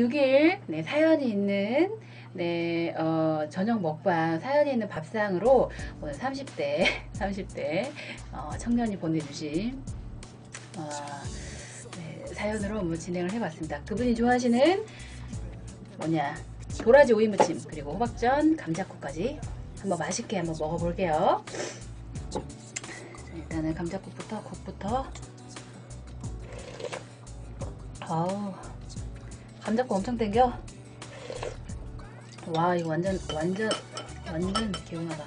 6일 네, 사연이 있는 네, 어, 저녁 먹방 사연이 있는 밥상으로 오늘 30대 30대 어, 청년이 보내주신 어, 네, 사연으로 뭐 진행을 해봤습니다. 그분이 좋아하시는 뭐냐 도라지 오이 무침 그리고 호박전 감자국까지 한번 맛있게 한번 먹어볼게요. 자, 일단은 감자국부터 국부터 아우 감자국 엄청 땡겨? 와 이거 완전 완전 완전 개운하다.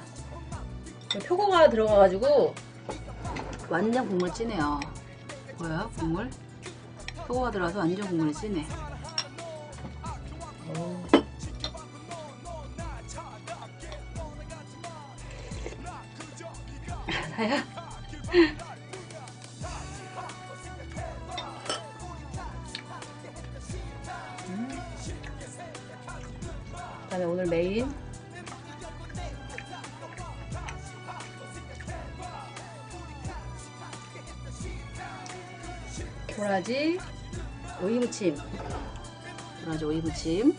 표고가 들어가가지고 완전 국물 진해요. 보여요 국물? 표고가 들어가서 완전 국물이 진해. 오. 사야 오늘 메인 도라지 오이무침. 도라지 오이무침.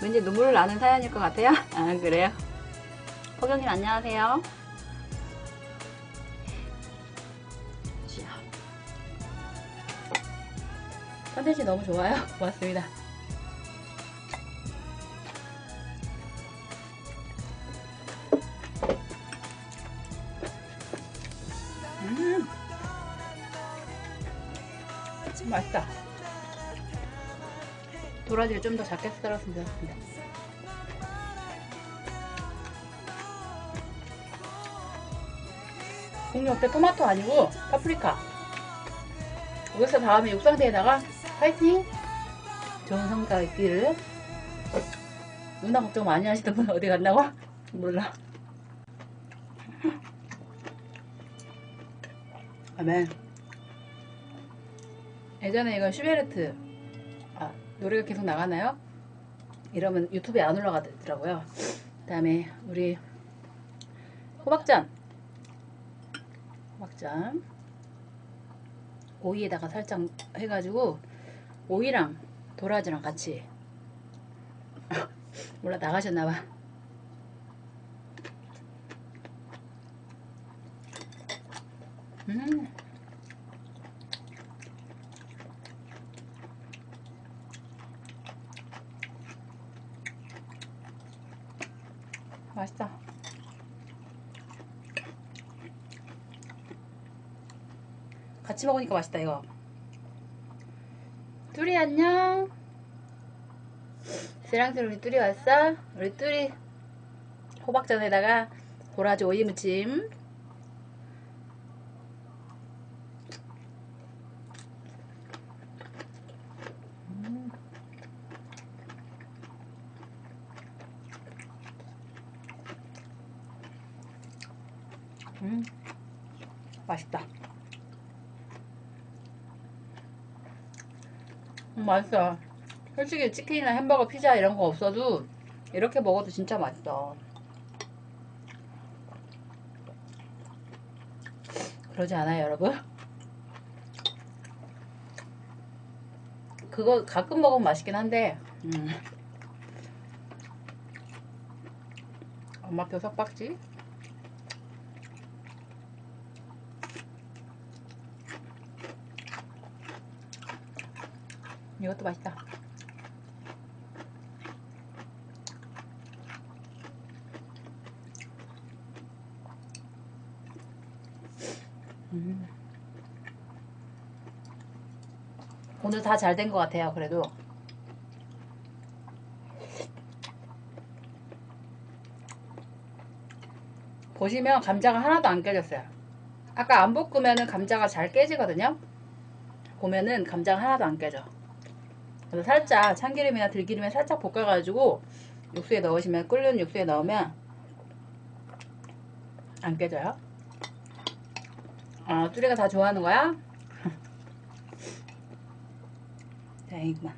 왠지 눈물 나는 사연일 것 같아요? 아 그래요? 포경님 안녕하세요 컨텐츠 너무 좋아요. 고맙습니다. 음, 맛있다. 도라지를 좀 더 작게 썰었으면 좋겠습니다. 국물 옆에 토마토 아니고 파프리카. 여기서 다음에 육상대에다가 파이팅! 좋은 성과 있기를 누나 걱정 많이 하시던 분 어디 갔나고? 몰라 아멘 예전에 이거 슈베르트 아, 노래가 계속 나가나요? 이러면 유튜브에 안 올라가더라고요 그 다음에 우리 호박전 호박전 오이에다가 살짝 해가지고 오이랑 도라지랑 같이. 몰라 나가셨나봐. 음. 맛있다. 같이 먹으니까 맛있다 이거 뚜리 안녕 세랑스러 우리 뚜리 왔어? 우리 뚜리 호박전에다가 도라지 오이 무침 음. 음, 맛있다. 음, 맛있어. 솔직히 치킨이나 햄버거, 피자 이런 거 없어도 이렇게 먹어도 진짜 맛있어. 그러지 않아요, 여러분? 그거 가끔 먹으면 맛있긴 한데, 음. 엄마 표 석박지? 이것도 맛있다. 음. 오늘 다 잘 된 것 같아요. 그래도 보시면 감자가 하나도 안 깨졌어요. 아까 안 볶으면은 감자가 잘 깨지거든요. 보면은 감자가 하나도 안 깨져. 그래서 살짝 참기름이나 들기름에 살짝 볶아가지고 육수에 넣으시면 끓는 육수에 넣으면 안 깨져요. 아, 뚜리가 다 좋아하는 거야? 다행이구만.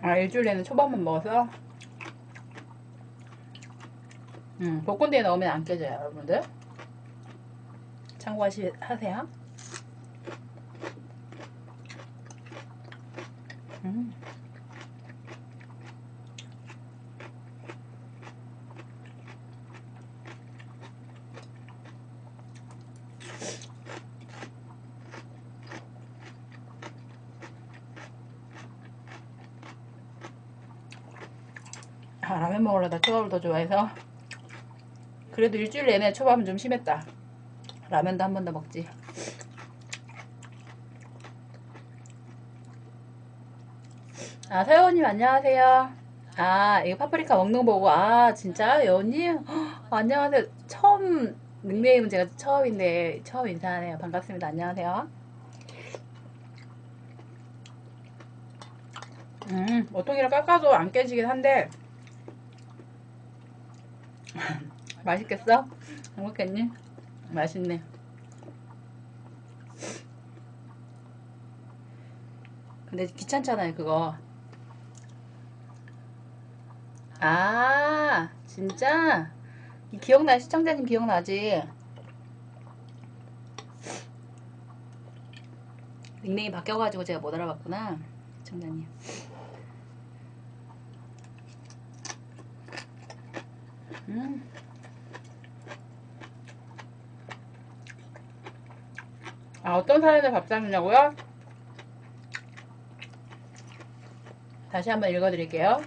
아, 일주일 내내 초밥만 먹어서 음, 볶음대에 넣으면 안 깨져요, 여러분들. 참고하세요. 음. 아, 라면 먹으려다 초밥을 더 좋아해서 그래도 일주일 내내 초밥은 좀 심했다. 라면도 한 번 더 먹지. 아 서여원님 안녕하세요. 아 이거 파프리카 먹는 거 보고 아 진짜? 여원님? 헉, 안녕하세요. 처음 닉네임은 제가 처음인데 처음 인사하네요. 반갑습니다. 안녕하세요. 음 오통이랑 깎아도 안 깨지긴 한데 맛있겠어? 행복했니? 맛있네. 근데 귀찮잖아요, 그거. 아, 진짜? 이 기억나, 시청자님 기억나지? 닉네임 바뀌어가지고 제가 못 알아봤구나, 시청자님. 음. 아, 어떤 사연을 밥상이냐고요? 다시 한번 읽어드릴게요.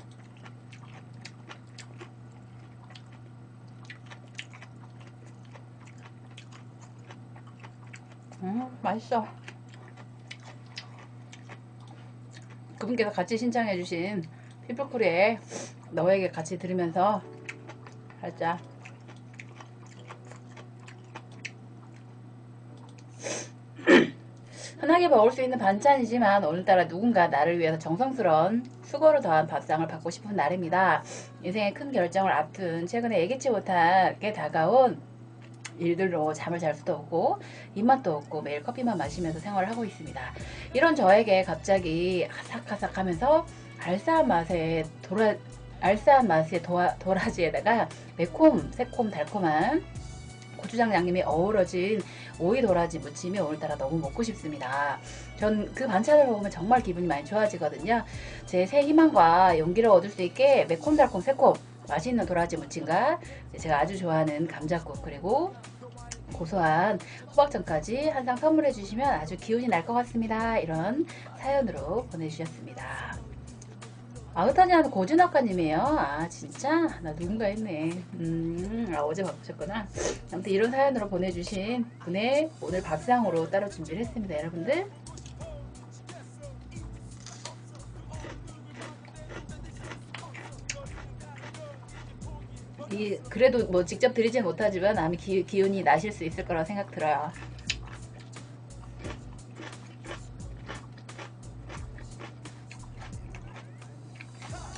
음, 맛있어. 그분께서 같이 신청해주신 피플쿨의 너에게 같이 들으면서 살짝 흔하게 먹을 수 있는 반찬이지만 오늘따라 누군가 나를 위해서 정성스러운 수고를 더한 밥상을 받고 싶은 날입니다. 인생의 큰 결정을 앞둔 최근에 예기치 못하게 다가온 일들로 잠을 잘 수도 없고 입맛도 없고 매일 커피만 마시면서 생활을 하고 있습니다. 이런 저에게 갑자기 아삭아삭하면서 알싸한 맛에 돌아 알싸한 맛의 도화, 도라지에다가 매콤, 새콤, 달콤한 고추장 양념이 어우러진 오이 도라지 무침이 오늘따라 너무 먹고 싶습니다. 전 그 반찬을 먹으면 정말 기분이 많이 좋아지거든요. 제 새 희망과 용기를 얻을 수 있게 매콤달콤 새콤 맛있는 도라지 무침과 제가 아주 좋아하는 감자국 그리고 고소한 호박전까지 한 상 선물해 주시면 아주 기운이 날 것 같습니다. 이런 사연으로 보내주셨습니다. 아우타니아는 고준학과님이에요. 아 진짜? 나 누군가 했네. 음, 아, 어제 바꾸셨구나. 아무튼 이런 사연으로 보내주신 분의 오늘 밥상으로 따로 준비를 했습니다. 여러분들. 이, 그래도 뭐 직접 드리진 못하지만 아마 기, 기운이 나실 수 있을 거라고 생각 들어요.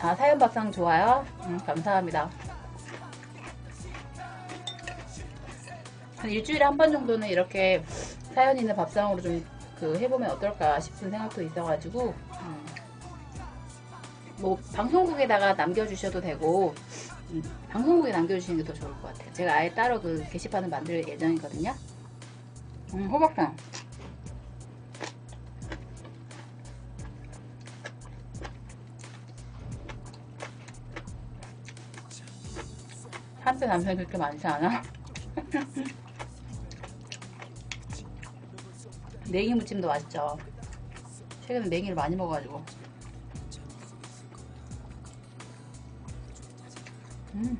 아, 사연 밥상 좋아요? 음, 감사합니다. 한 일주일에 한 번 정도는 이렇게 사연 있는 밥상으로 좀 그 해보면 어떨까 싶은 생각도 있어가지고 음, 뭐 방송국에다가 남겨주셔도 되고 음, 방송국에 남겨주시는 게 더 좋을 것 같아요. 제가 아예 따로 그 게시판을 만들 예정이거든요. 음, 호박상. 한때 남편이 그렇게 많지 않아? 냉이 무침도 맛있죠. 최근에 냉이를 많이 먹어가지고. 음.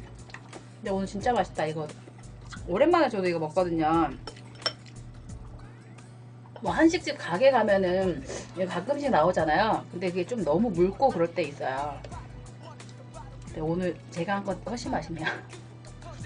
근데 오늘 진짜 맛있다 이거. 오랜만에 저도 이거 먹거든요. 뭐 한식집 가게 가면은 가끔씩 나오잖아요. 근데 그게 좀 너무 묽고 그럴 때 있어요. 근데 오늘 제가 한 건 훨씬 맛있네요.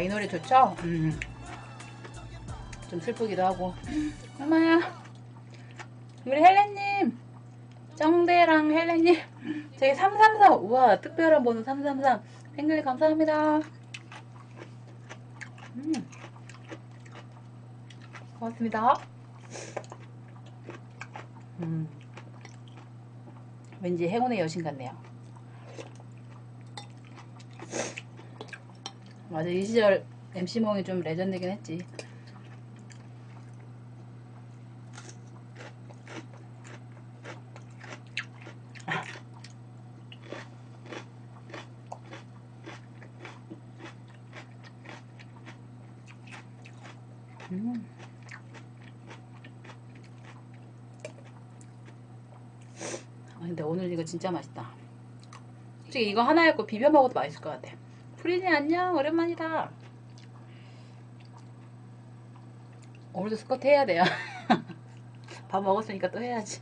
아 이 노래 좋죠? 음. 좀 슬프기도 하고. 엄마야. 우리 헬렌님. 정대랑 헬렌님. 저희 333 우와 특별한 번호 333 팬클릭 감사합니다. 음. 고맙습니다. 음. 왠지 행운의 여신 같네요 맞아 이 시절 MC몽이 좀 레전드긴 했지 음. 아, 근데 오늘 이거 진짜 맛있다. 솔직히 이거 하나였고 비벼 먹어도 맛있을 것 같아. 프리니 안녕 오랜만이다. 오늘도 스쿼트 해야 돼요. 밥 먹었으니까 또 해야지.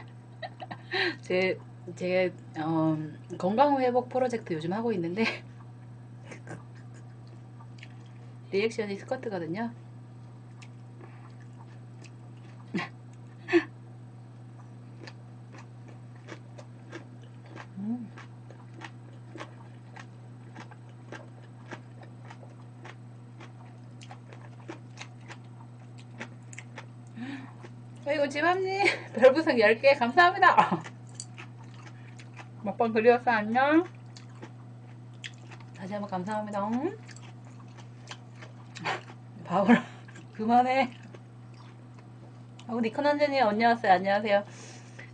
제, 제 어, 건강 회복 프로젝트 요즘 하고 있는데 리액션이 스쿼트거든요. 아이고 지맘님 별부상 10개 감사합니다. 먹방 그리웠어 안녕. 다시 한번 감사합니다. 응? 바보라 그만해. 어, 니콘 한전이 언니 왔어요. 안녕하세요.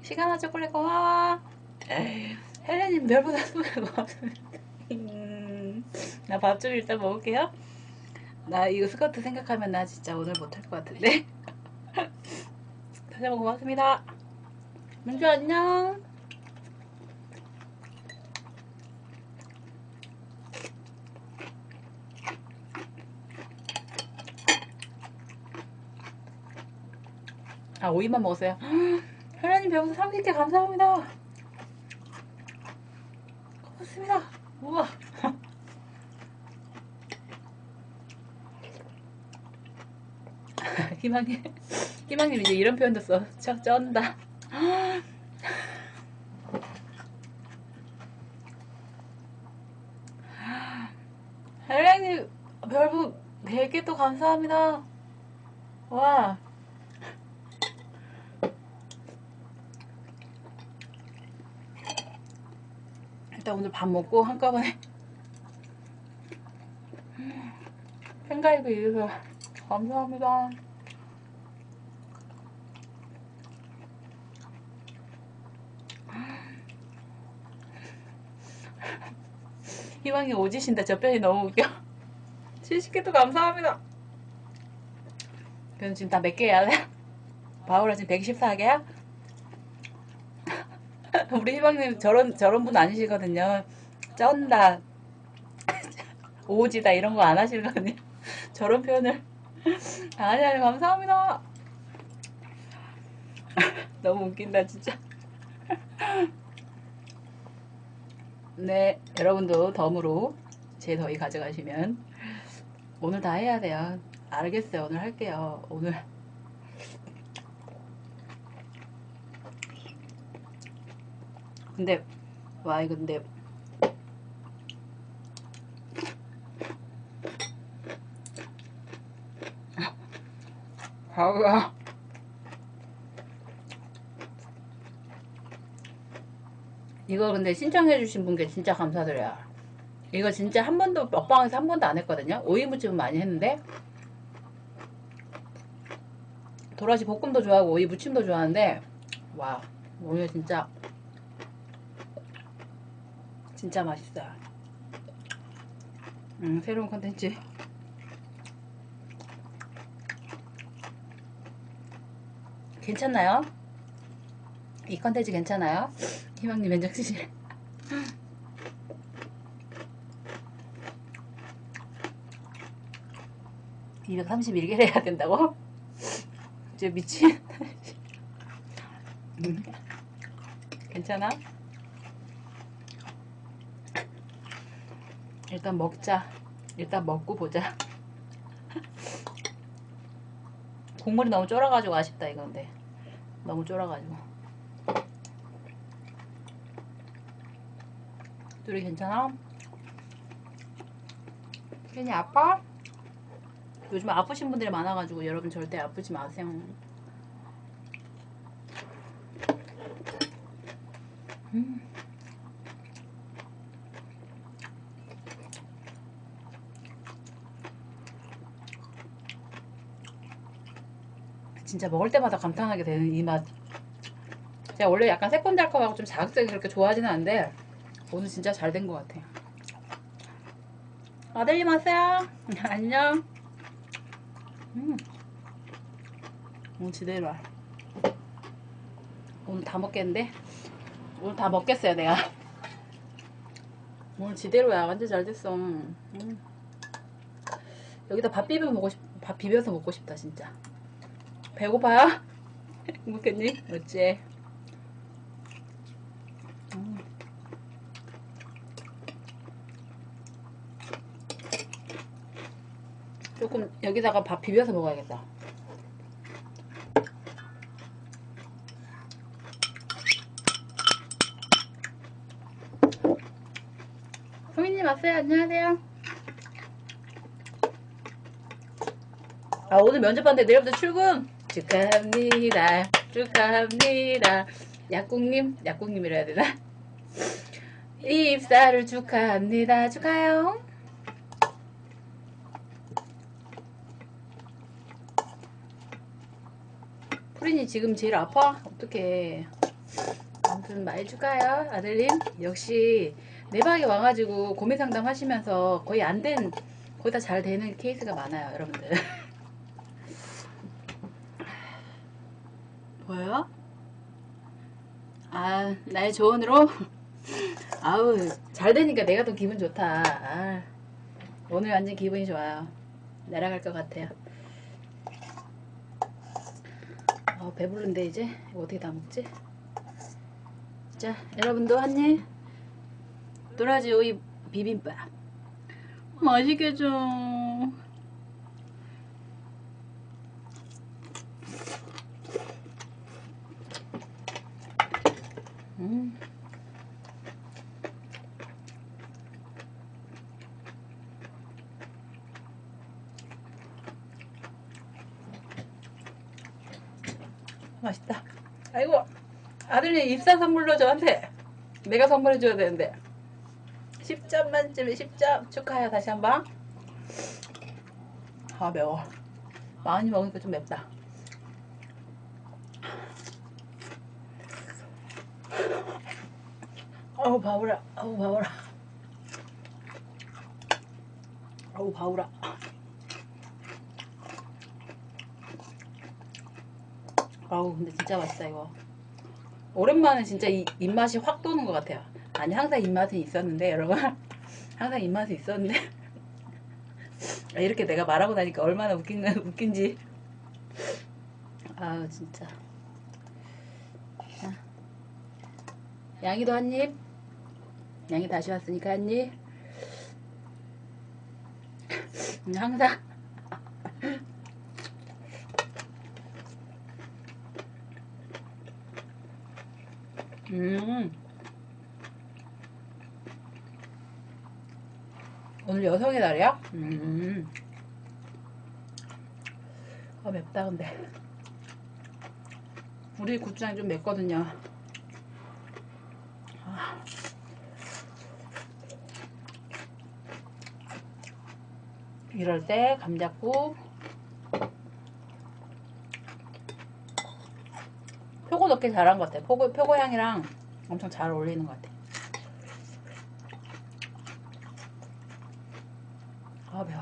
시간아 초콜릿 고마워 에이, 헬렌님 별보다 소개 고맙습니다. 음, 나밥 좀 일단 먹을게요. 나 이거 스커트 생각하면 나 진짜 오늘 못할 것 같은데 다시 한번 고맙습니다. 민주 안녕. 아 오이만 먹었어요. 헬라님 배우서 30개 감사합니다. 고맙습니다. 우와. 희망님 희망님 이제 이런 표현도 써. 저, 쩐다. 헬라님 별부 100개 또 감사합니다. 와. 일단 오늘 밥 먹고 한꺼번에 팬가입을 위해서 감사합니다. 희망이 오지신다. 저 편이 너무 웃겨. 70개도 감사합니다. 그럼 지금 다 몇개 해야 돼? 바울아 지금 114개야? 우리 희망님 저런 저런 분 아니시거든요. 쩐다, 오지다 이런 거 안 하시거든요. 저런 표현을 아니 아니 감사합니다. 너무 웃긴다 진짜. 네 여러분도 덤으로 제 더위 가져가시면 오늘 다 해야 돼요. 알겠어요 오늘 할게요 오늘. 근데 와 이거 근데 아우야 이거 근데 신청해 주신 분께 진짜 감사드려요 이거 진짜 한 번도 먹방에서 한 번도 안 했거든요 오이무침은 많이 했는데 도라지 볶음도 좋아하고 오이 무침도 좋아하는데 와 오늘 진짜 진짜 맛있어요. 음, 새로운 컨텐츠. 괜찮나요? 이 컨텐츠 괜찮아요? 희망님 면접시실. 231개를 해야 된다고? 이제 미친. 음. 괜찮아? 일단 먹자. 일단 먹고 보자. 국물이 너무 쫄아가지고 아쉽다 이건데. 너무 쫄아가지고. 둘이 괜찮아? 괜히 아파? 요즘 아프신 분들이 많아가지고 여러분 절대 아프지 마세요. 음. 진짜 먹을 때마다 감탄하게 되는 이 맛. 제가 원래 약간 새콤달콤하고 좀 자극적이 그렇게 좋아하지는 않는데 오늘 진짜 잘 된 것 같아요. 아들님 왔어요. 안녕. 음. 오늘 지대로 오늘 다 먹겠는데? 오늘 다 먹겠어요, 내가. 오늘 지대로야. 완전 잘 됐어. 음. 여기다 밥 비벼 먹고 싶, 밥 비벼서 먹고 싶다, 진짜. 배고파요? 행복했니? 어째? 조금 여기다가 밥 비벼서 먹어야겠다. 성인님 왔어요. 안녕하세요. 아 오늘 면접반데 내일부터 출근 축하합니다. 축하합니다. 약국님, 약국님이라 해야 되나? 입사를 축하합니다. 축하해요. 프린이 지금 제일 아파? 어떡해. 아무튼 축하해요, 아들님. 역시 내 방에 와가지고 고민 상담 하시면서 거의 안 된, 거의 다 잘 되는 케이스가 많아요, 여러분들. 보여요? 아, 나의 조언으로? 아우, 잘 되니까 내가 더 기분 좋다. 아, 오늘 완전 기분이 좋아요. 날아갈 것 같아요. 어, 배부른데 이제 어떻게 다 먹지? 자, 여러분도 한입. 도라지 오이 비빔밥. 맛있게 좀. 음. 맛있다. 아이고, 아들님 입사 선물로 저한테 내가 선물해줘야 되는데. 10점 만점에 10점 축하해요, 다시 한 번. 아, 매워. 많이 먹으니까 좀 맵다. 어우, 바보라. 어우, 바보라. 어우, 바보라. 아우 근데 진짜 맛있다 이거 오랜만에 진짜 이 입맛이 확 도는 것 같아요. 아니 항상 입맛은 있었는데 여러분. 항상 입맛은 있었는데. 아, 이렇게 내가 말하고 나니까 얼마나 웃긴 웃긴지. 아우 진짜. 자, 양이도 한입. 양이 다시 왔으니까 한입. 항상 음. 오늘 여성의 날이야? 음. 아, 맵다, 근데. 우리 고추장이 좀 맵거든요. 아. 이럴 때 감자국 표고 넣기 잘한 것 같아. 표고, 표고 향이랑 엄청 잘 어울리는 것 같아. 아, 매워.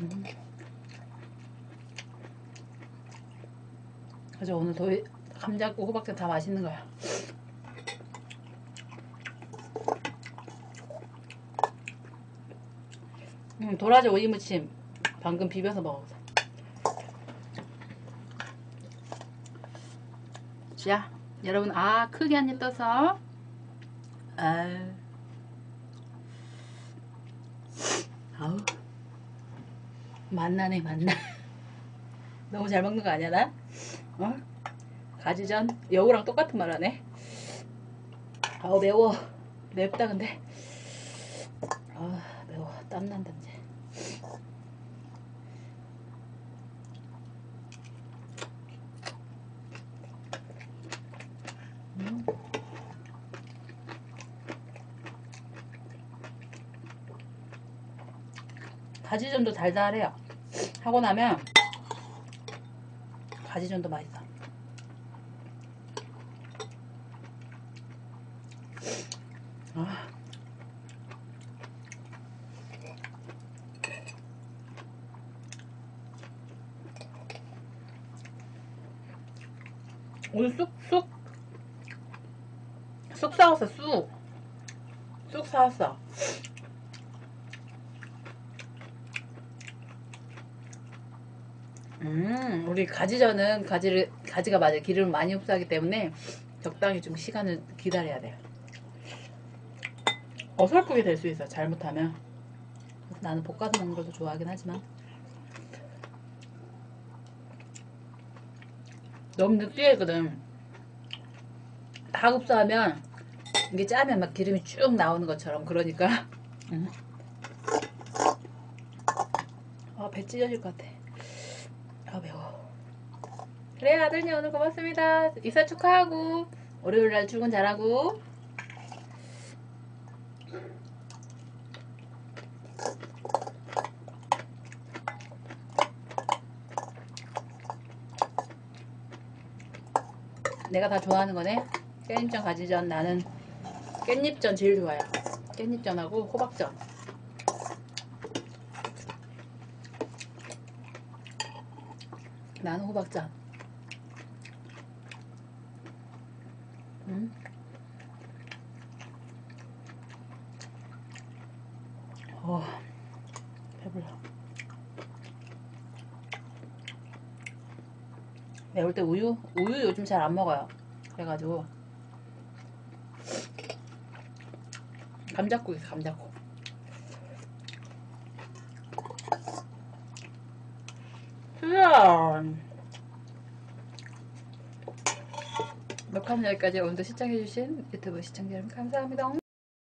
음. 그래서 오늘 더위 감자국 호박전 다 맛있는 거야. 음, 도라지 오이무침 방금 비벼서 먹었어. 자, 여러분 아 크게 한 입 떠서 아, 아우 맛나네 맛나. 너무 잘 먹는 거 아니야 나? 어? 가지전 여우랑 똑같은 말 하네. 아우 매워 맵다 근데. 아 매워 땀 난다 이제. 음. 가지전도 달달해요. 하고 나면 가지전도 맛있어. 아. 오늘 쑥쑥 쑥 사왔어 쑥. 쑥 사왔어. 음, 우리 가지전은 가지를 가지가 맞아 기름을 많이 흡수하기 때문에 적당히 좀 시간을 기다려야 돼요. 어설프게 될 수 있어 잘못하면. 그래서 나는 볶아서 먹는 걸 더 좋아하긴 하지만 너무 느끼하거든. 다 흡수하면 이게 짜면 막 기름이 쭉 나오는 것처럼 그러니까 음. 아, 배 찢어질 것 같아. 아, 매워. 그래, 아들님 오늘 고맙습니다. 이사 축하하고, 월요일 날 출근 잘하고. 내가 다 좋아하는 거네. 깻잎전, 가지전. 나는 깻잎전 제일 좋아요. 깻잎전하고 호박전. 나는 호박전. 음. 어, 배불러. 매울 때 우유? 우유 요즘 잘 안 먹어요. 그래가지고. 감자국 있어, 감자국. 짜잔! 녹화는 여기까지 오늘도 시청해주신 유튜브 시청자 여러분 감사합니다.